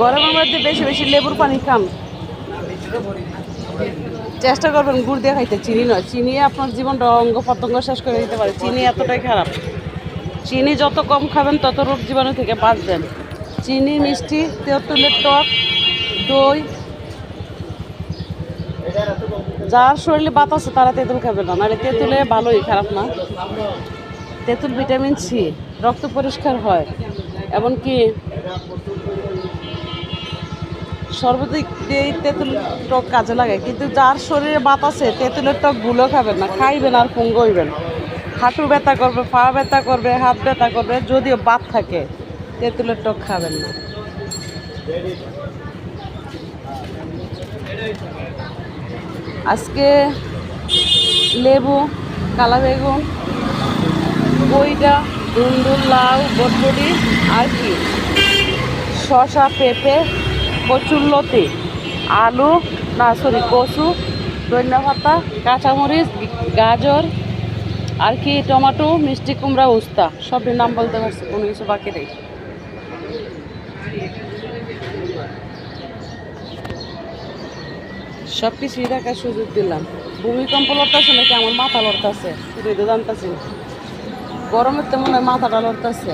গরমের মধ্যে বেশি বেশি লেবুর পানি খান চেষ্টা করবেন গুড় দিয়ে খাইতে, চিনি নয়। চিনি আপনার জীবনটা অঙ্গ প্রত্যঙ্গ শেষ করে দিতে পারে। চিনি এতটাই খারাপ। চিনি যত কম খাবেন, তত রোগ জীবাণু থেকে বাঁচবেন। চিনি, মিষ্টি, তেঁতুলের টক, দই, যার শরীরে বাত আছে, তারা তেঁতুল খাবে না। নাহলে তেঁতুলে ভালোই, খারাপ না। তেঁতুল ভিটামিন সি, রক্ত পরিষ্কার হয়, এমনকি সর্বাধিক এই তেঁতুল টক কাজে লাগে। কিন্তু যার শরীরে বাত আছে, তেঁতুলের টকগুলো খাবেন না, খাইবেন আর পুঙ্গ হইবেন হাঁটু ব্যথা করবে, পা ব্যথা করবে, হাত ব্যথা করবে, যদিও বাত থাকে, তেঁতুলের টক খাবেন না। আজকে লেবু কালা বেগুন বইটা দুন্দুল লাউ, বটবটি আর কি। শসা, পেঁপে কচুরলতি আলু, না সরি কচু, ধনিয়া পাতা, কাঁচামরিচ, গাজর, আর কি, টমেটো, মিষ্টি কুমড়া, উস্তা। সবই নাম বলতে পারছি, কোনো কিছু বাকি নেই। সব কিছুই দেখার সুযোগ দিলাম। ভূমিকম্প লড়তেছে নাকি? আমার মাথা লড়তেছে। হৃদয় জানতেছি। না গরমের তো মনে হয় মাথাটা লড়তেছে।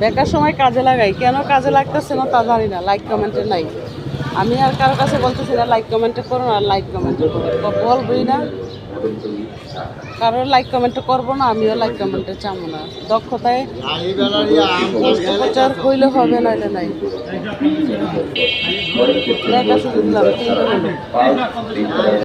বেকার সময় কাজে লাগাই। কেন কাজে লাগতেছে না তা জানি না। লাইক কমেন্টে নাই। আমি আর কারও কাছে বলতেছি না লাইক কমেন্টে করো আর লাইক কমেন্টে করো। বলবই না। কারোর লাইক কমেন্ট করব না, আমিও লাইক কমেন্টে চাবো না। দক্ষতায় প্রচার হইলে হবে না এটা নাই দেখা।